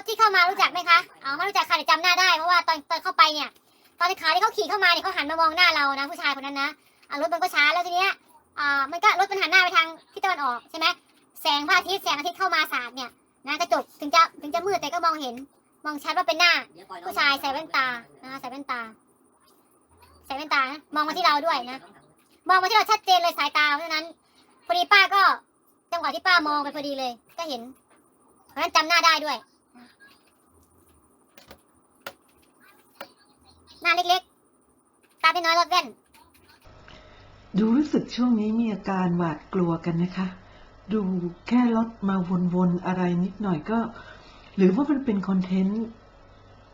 ถที่เข้ามารู้จักไหมคะอ๋อไม่รู้จักค่ะแต่จำหน้าได้เพราะว่าตอนตอนเข้าไปเนี่ย ตอนขาที่เขาขี่เข้ามาเนี่ยเขาหันมามองหน้าเรานะ ผู้ชายคนนั้นนะอ่ารถมันก็ช้าแล้วทีเนี้ยอ่ามันก็รถมันหันหน้าไปทางทิศตะวันออกใช่ไหมแสงพระอาทิตย์แสงอาทิตย์เข้ามาสาดเนี่ยนะกระจกถึงจะถึงจะมืดแต่ก็มองเห็น มองชัดว่าเป็นหน้า ผู้ชายใส่แว่นตานะใส่แว่นตาใส่แว่นตานะมองมาที่เราด้วยนะมองมาที่เราชัดเจนเลยสายตาเพราะฉะนั้นพอดีป้าก็จังหวะที่ป้ามองไปพอดีเลย ก็เห็นเพราะฉะนั้นจำหน้าได้ด้วย หน้าเล็กๆ ตาเป็นน้อยรถแว่น ดูรู้สึกช่วงนี้มีอาการหวาดกลัวกันนะคะ ดูแค่รถมาวนๆ อะไรนิดหน่อยก็ หรือว่ามันเป็นคอนเทนต์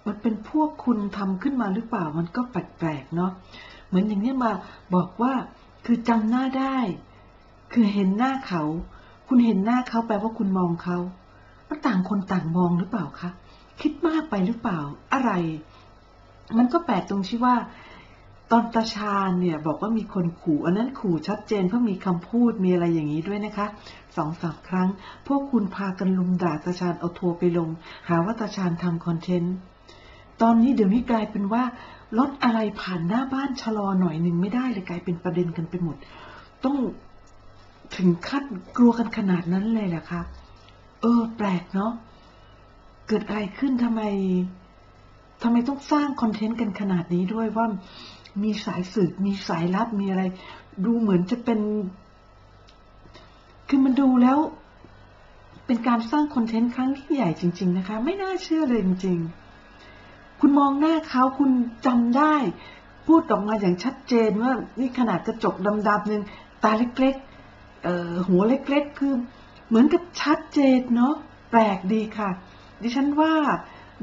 มันเป็นพวกคุณทำขึ้นมาหรือเปล่ามันก็แปลกๆเนาะ เหมือนอย่างนี้มาบอกว่าคือจำหน้าได้ คือเห็นหน้าเขา คุณเห็นหน้าเขาแปลว่าคุณมองเขามันต่างคนต่างมองหรือเปล่าคะ คิดมากไปหรือเปล่า อะไร มันก็แปลกตรงที่ว่า ตอนตาชาญเนี่ยบอกว่ามีคนขู่ อันนั้นขู่ชัดเจนเพราะมีคำพูดมีอะไรอย่างนี้ด้วยนะคะสองสามครั้ง พวกคุณพากันลุมด่าตาชาญเอาทัวร์ไปลง หาว่าตาชาญทำคอนเทนต์ตอนนี้เดี๋ยวนี้กลายเป็นว่ารถอะไรผ่านหน้าบ้านชะลอหน่อยหนึ่งไม่ได้เลยกลายเป็นประเด็นกันไปหมด ต้องถึงขั้นกลัวกันขนาดนั้นเลยแหละคะเออ แปลกเนาะเกิดอะไรขึ้นทำไม ทำไมต้องสร้างคอนเทนต์กันขนาดนี้ด้วยว่ามีสายสืบมีสายลับมีอะไร ดูเหมือนจะเป็น คือมันดูแล้ว เป็นการสร้างคอนเทนต์ครั้งที่ใหญ่จริง ๆ นะคะ ไม่น่าเชื่อเลยจริง ๆ คุณมองหน้าเขาคุณจำได้ พูดออกมาอย่างชัดเจนว่านี่ขนาดกระจกดำๆหนึ่งตาเล็กๆหัวเล็กๆ คือ เหมือนกับชัดเจนเนาะแปลกดีค่ะ ดิฉันว่า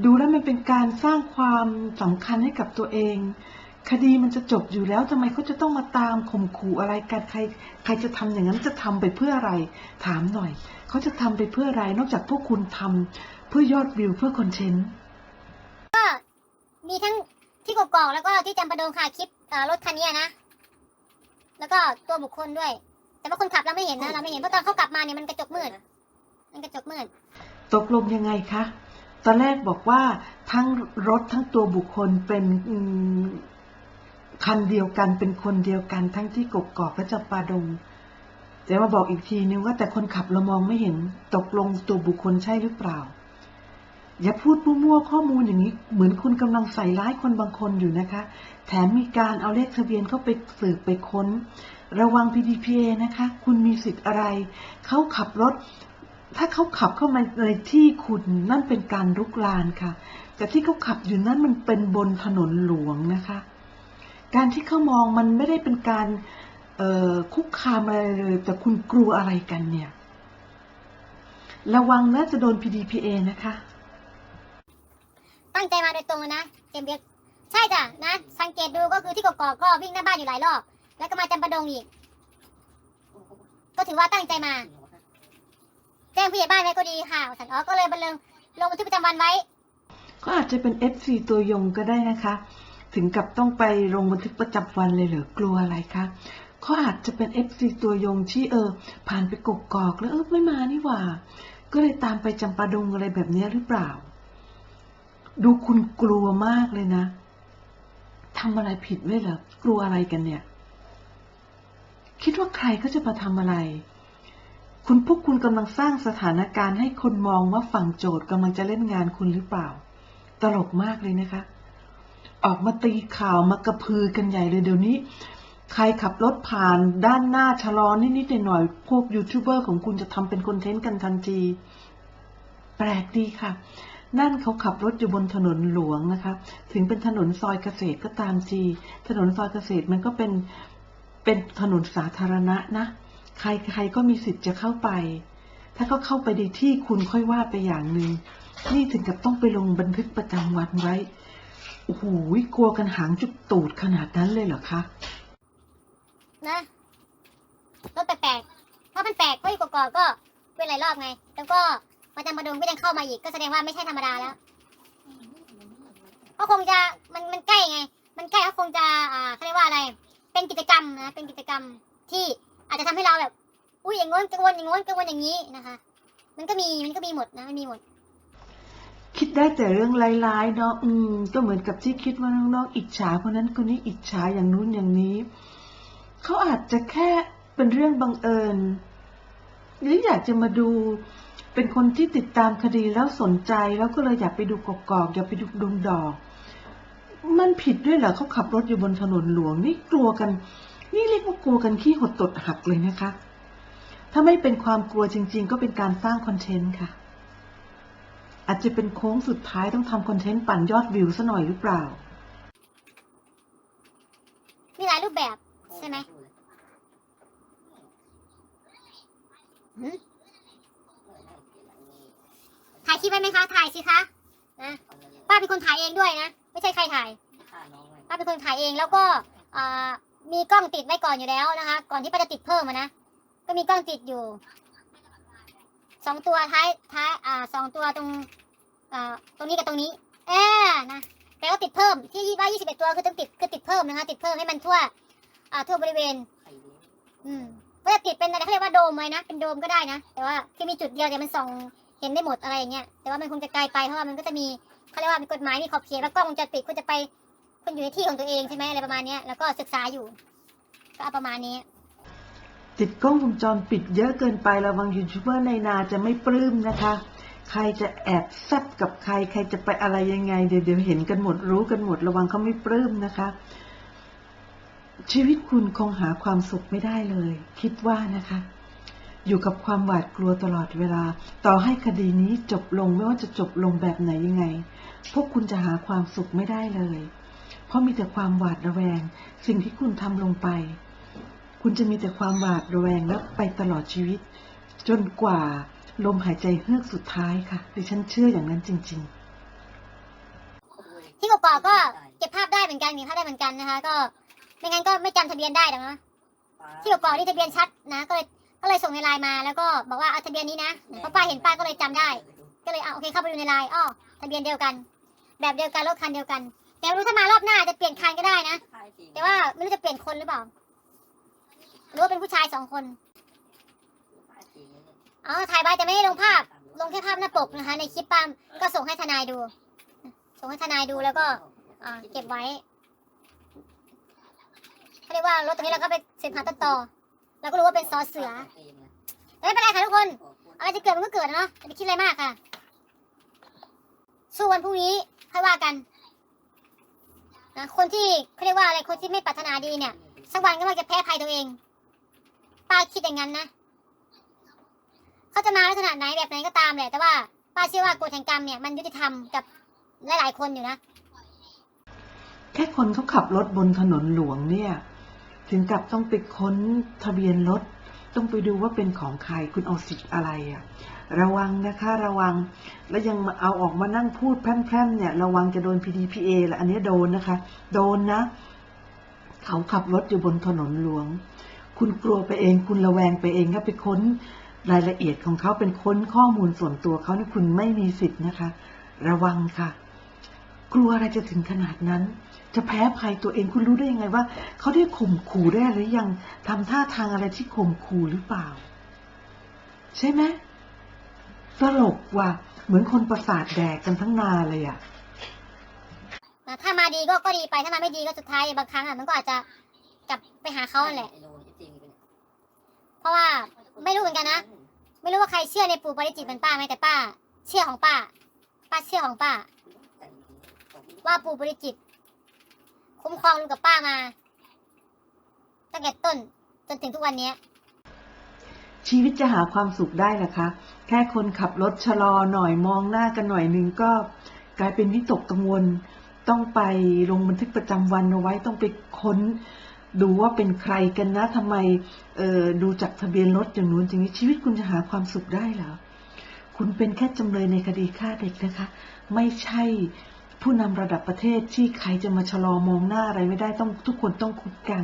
ดูแล้วมันเป็นการสร้างความสำคัญให้กับตัวเอง คดีมันจะจบอยู่แล้วทำไมเขาจะต้องมาตามข่มขู่อะไรกันใคร ใครจะทำอย่างนั้นจะทำไปเพื่ออะไร ถามหน่อย เขาจะทำไปเพื่ออะไร นอกจากพวกคุณทำเพื่อยอดวิวเพื่อคอนเทนต์มีทั้งที่กกอกแล้วก็ที่จำปาดงค่ะคลิปเอ่อรถคันเนี้ยนะ แล้วก็ตัวบุคคลด้วย แต่ว่าคนขับเราไม่เห็นนะเราไม่เห็นเพราะตอนเขากลับมาเนี่ยมันกระจกมืดมันกระจกมืดตกลงยังไงคะ ตอนแรกบอกว่าทั้งรถทั้งตัวบุคคลเป็นคันเดียวกันเป็นคนเดียวกันทั้งที่กกอกและจำปาดงแต่มาบอกอีกทีนึงว่าแต่คนขับเรามองไม่เห็นตกลงตัวบุคคลใช่หรือเปล่า อย่าพูดมั่วๆข้อมูลอย่างนี้ เหมือนคุณกำลังใส่ร้ายคนบางคนอยู่นะคะ แถมมีการเอาเลขทะเบียนเข้าไปสืบไปค้น ระวัง PDPA นะคะ คุณมีสิทธิ์อะไร เขาขับรถ ถ้าเขาขับเข้ามาในที่คุณนั่นเป็นการรุกรานค่ะ แต่ที่เขาขับอยู่นั่นมันเป็นบนถนนหลวงนะคะ การที่เขามองมันไม่ได้เป็นการคุกคามอะไรเลย แต่คุณกลัวอะไรกันเนี่ย ระวังนะจะโดน PDPA นะคะ ตั้งใจมาโดยตรงเลยนะเจมส์เบียกใช่จ้ะนะ สังเกตดูก็คือที่กกอกก็วิ่งหน้าบ้านอยู่หลายรอบ แล้วก็มาจำปาดงอีก ก็ถือว่าตั้งใจมา แจ้งผู้ใหญ่บ้านไว้ก็ดีค่ะสันอ๋อก็เลยบันเริงลงบันทึกประจำวันไว้ ก็อาจจะเป็น FC ตัวยงก็ได้นะคะ ถึงกับต้องไปลงบันทึกประจำวันเลยเหรอกลัวอะไรคะเขาอาจจะเป็น FC ตัวยงที่เออ ผ่านไปกกอกแล้วเออไม่มานี่หว่า ก็เลยตามไปจำปาดงอะไรแบบนี้หรือเปล่า ดูคุณกลัวมากเลยนะทำอะไรผิดไว้เหรอกลัวอะไรกันเนี่ย คิดว่าใครเขาจะมาทำอะไร คุณพวกคุณกำลังสร้างสถานการณ์ให้คนมองว่าฝั่งโจทย์กำลังจะเล่นงานคุณหรือเปล่า ตลกมากเลยนะคะ ออกมาตีข่าวมากระพือกันใหญ่เลยเดี๋ยวนี้ ใครขับรถผ่านด้านหน้าชะลอนิดๆหน่อยๆพวกยูทูบเบอร์ของคุณจะทำเป็นคอนเทนต์กันทันทีแปลกดีค่ะ นั่นเขาขับรถอยู่บนถนนหลวงนะคะ ถึงเป็นถนนซอยเกษตรก็ตามทีถนนซอยเกษตรมันก็เป็นเป็นถนนสาธารณะนะ ใครใครก็มีสิทธิ์จะเข้าไป ถ้าเขาเข้าไปในที่คุณค่อยว่าไปอย่างหนึ่ง นี่ถึงกับต้องไปลงบันทึกประจำวันไว้ โอ้โหกลัวกันหางจุกตูดขนาดนั้นเลยเหรอคะ นะรถแปลกๆเพราะมันแปลกเพราะอยู่กอก็เป็นหลายรอบไง แล้วก็มาจำปาดงก็ยังเข้ามาอีก ก็แสดงว่าไม่ใช่ธรรมดาแล้วก็คงจะมันมันใกล้ไง มันใกล้ก็คงจะ อ่าเขาเรียกว่าอะไร เป็นกิจกรรมนะ เป็นกิจกรรมที่ อาจจะทำให้เราแบบ อุ้ยอย่างง้นกังวลอย่างง้นกังวลอย่างนี้นะคะ มันก็มีมันก็มีหมดนะมันมีหมด คิดได้แต่เรื่องร้ายๆเนาะอืม ก็เหมือนกับที่คิดว่าน้องๆอิจฉาคนนั้นคนนี้อิจฉาอย่างนู้นอย่างนี้เขาอาจจะแค่เป็นเรื่องบังเอิญ หรืออยากจะมาดูเป็นคนที่ติดตามคดีแล้วสนใจแล้วก็เลยอยากไปดูกกอกอยากไปดูดวงดอก มันผิดด้วยเหรอเขาขับรถอยู่บนถนนหลวงนี่กลัวกัน นี่เรียกว่ากลัวกันขี้หดตดหักเลยนะคะ ถ้าไม่เป็นความกลัวจริง ๆ ก็เป็นการสร้างคอนเทนต์ค่ะ อาจจะเป็นโค้งสุดท้ายต้องทำคอนเทนต์ปั่นยอดวิวซะหน่อยหรือเปล่า มีหลายรูปแบบใช่ไหมหืมถ่ายคลิปไว้ไหมคะ ถ่ายสิคะนะป้าเป็นคนถ่ายเองด้วยนะ ไม่ใช่ใครถ่าย ป้าเป็นคนถ่ายเองแล้วก็อ่า มีกล้องติดไว้ก่อนอยู่แล้วนะคะ ก่อนที่ป้าจะติดเพิ่มนะ ก็มีกล้องติดอยู่สองตัวท้ายท้ายอ่าสองตัวตรงอ่าตรงนี้กับตรงนี้เออนะแต่ก็ติดเพิ่มที่ว่ายี่สิบเอ็ดตัวคือต้องติดคือติดเพิ่มนะคะ ติดเพิ่มให้มันทั่วอ่าทั่วบริเวณ อืมว่าจะติดเป็นอะไรเขาเรียกว่าโดมไว้นะเป็นโดมก็ได้นะแต่ว่าที่มีจุดเดียวแต่มันส่องเห็นได้หมดอะไรอย่างเงี้ยแต่ว่ามันคงจะไกลไปเพราะว่ามันก็จะมีเขาเรียกว่ามีกฎหมายมีขอบเขตว่ากล้องวงจรปิดคุณจะไป คุณอยู่ในที่ของตัวเองใช่ไหมอะไรประมาณนี้แล้วก็ศึกษาอยู่ ก็เอาประมาณนี้ ติดกล้องวงจรปิดเยอะเกินไประวังยูทูบเบอร์ในนาจะไม่ปลื้มนะคะ ใครจะแอบแซบกับใคร ใครจะไปอะไรยังไงเดี๋ยวเดี๋ยวเห็นกันหมดรู้กันหมดระวังเขาไม่ปลื้มนะคะ ชีวิตคุณคงหาความสุขไม่ได้เลย คิดว่านะคะอยู่กับความหวาดกลัวตลอดเวลา ต่อให้คดีนี้จบลงไม่ว่าจะจบลงแบบไหนยังไง พวกคุณจะหาความสุขไม่ได้เลย เพราะมีแต่ความหวาดระแวง สิ่งที่คุณทำลงไป คุณจะมีแต่ความหวาดระแวงแล้วไปตลอดชีวิต จนกว่าลมหายใจเฮือกสุดท้ายค่ะดิฉันเชื่ออย่างนั้นจริง ๆ ที่กกอกก็เก็บภาพได้เหมือนกันเก็บภาพได้เหมือนกันนะคะ ก็ไม่งั้นก็ไม่จำทะเบียนได้หรอกนะที่กกอกนี่ทะเบียนชัดนะก็เลยก็เลยส่งในไลน์มาแล้วก็บอกว่าเอาทะเบียนนี้นะเพราะป้าเห็นป้าก็เลยจำได้ ก็เลยเอาโอเคเข้าไปดูในไลน์อ้อทะเบียนเดียวกัน แบบเดียวกันรถคันเดียวกัน แต่ไม่รู้ถ้ามารอบหน้าจะเปลี่ยนคันก็ได้นะแต่ว่าไม่รู้จะเปลี่ยนคนหรือเปล่าหรือว่าเป็นผู้ชายสองคนอ๋อถ่ายไว้แต่ไม่ได้ลงภาพ ลงแค่ภาพหน้าปกนะคะ ในคลิปปามก็ส่งให้ทนายดู ส่งให้ทนายดูแล้วก็อ่าเก็บไว้เขาเรียกว่ารถตรงนี้เราก็ไปเสร็จหาตัดต่อเราก็รู้ว่าเป็นซอเสือแต่ไม่เป็นไรค่ะทุกคนอะไรจะเกิดมันก็เกิดนะเนาะอย่าไปคิดอะไรมากค่ะ สู้วันพรุ่งนี้ค่อยว่ากัน นะคนที่เขาเรียกว่าอะไรคนที่ไม่ปรารถนาดีเนี่ย สักวันก็มักจะแพ้ภัยตัวเอง ป้าคิดอย่างนั้นนะเขาจะมาลักษณะไหนแบบไหนก็ตามแหละแต่ว่าป้าเชื่อว่ากฎแห่งกรรมเนี่ยมันยุติธรรมกับหลายๆคนอยู่นะ แค่คนเขาขับรถบนถนนหลวงเนี่ย ถึงกับต้องไปค้นทะเบียนรถ ต้องไปดูว่าเป็นของใครคุณเอาสิทธิ์อะไรอะระวังนะคะระวังแล้วยังมาเอาออกมานั่งพูดแพร่มๆเนี่ย ระวังจะโดน PDPA ละอันนี้โดนนะคะ โดนนะ เขาขับรถอยู่บนถนนหลวง คุณกลัวไปเอง คุณระแวงไปเองก็ไปค้นรายละเอียดของเขาเป็นค้นข้อมูลส่วนตัวเขานี่คุณไม่มีสิทธิ์นะคะ ระวังค่ะ กลัวอะไรจะถึงขนาดนั้น จะแพ้ภัยตัวเองคุณรู้ได้ยังไงว่าเขาได้ข่มขู่ได้หรือยังทำท่าทางอะไรที่ข่มขู่หรือเปล่า ใช่ไหมตลกว่ะเหมือนคนประสาทแดกกันทั้งนาเลยอะนะถ้ามาดีก็ก็ดีไปถ้ามาไม่ดีก็สุดท้ายบางครั้งอะมันก็อาจจะกลับไปหาเขาแหละเพราะว่าไม่รู้เหมือนกันนะไม่รู้ว่าใครเชื่อในปู่ปริจิตเป็นป้าไหมแต่ป้า เชื่อของป้า ป้าเชื่อของป้า ว่าปู่ปาริจิต คุ้มครองลุงกับป้ามา ตั้งแต่ต้นจนถึงทุกวันนี้ ชีวิตจะหาความสุขได้หรอคะ แค่คนขับรถชะลอหน่อยมองหน้ากันหน่อยนึงก็ กลายเป็นวิตกกังวล ต้องไปลงบันทึกประจำวันเอาไว้ต้องไปค้นดูว่าเป็นใครกันนะทำไมเออดูจากทะเบียนรถอย่างนู้นอย่างนี้ชีวิตคุณจะหาความสุขได้เหรอคุณเป็นแค่จำเลยในคดีฆ่าเด็กนะคะ ไม่ใช่ ผู้นำระดับประเทศที่ใครจะมาชะลอมองหน้าอะไรไม่ได้ต้องทุกคนต้องคุยกัน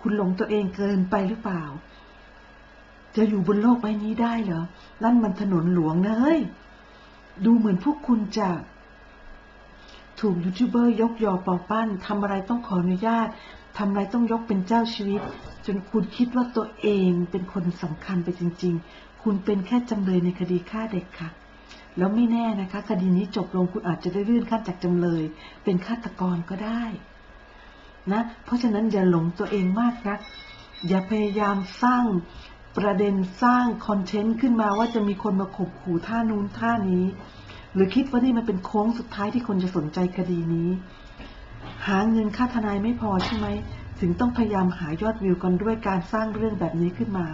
คุณหลงตัวเองเกินไปหรือเปล่า จะอยู่บนโลกใบนี้ได้เหรอ นั่นมันถนนหลวงนะเฮ้ย ดูเหมือนพวกคุณจะถูกยูทูบเบอร์ยกยอป่าปั้นทำอะไรต้องขออนุญาตทำอะไรต้องยกเป็นเจ้าชีวิต จนคุณคิดว่าตัวเองเป็นคนสำคัญไปจริง ๆ คุณเป็นแค่จำเลยในคดีฆ่าเด็กค่ะ แล้วไม่แน่นะคะ คดีนี้จบลงคุณอาจจะได้เลื่อนขั้นจากจำเลย เป็นฆาตกรก็ได้นะ เพราะฉะนั้นอย่าหลงตัวเองมากนะอย่าพยายามสร้างประเด็นสร้างคอนเทนต์ขึ้นมาว่าจะมีคนมาข่มขู่ท่านู้นท่านี้ หรือคิดว่านี่มันเป็นโค้งสุดท้ายที่คนจะสนใจคดีนี้ หาเงินค่าทนายไม่พอใช่ไหม ถึงต้องพยายามหายอดวิวกันด้วยการสร้างเรื่องแบบนี้ขึ้นมา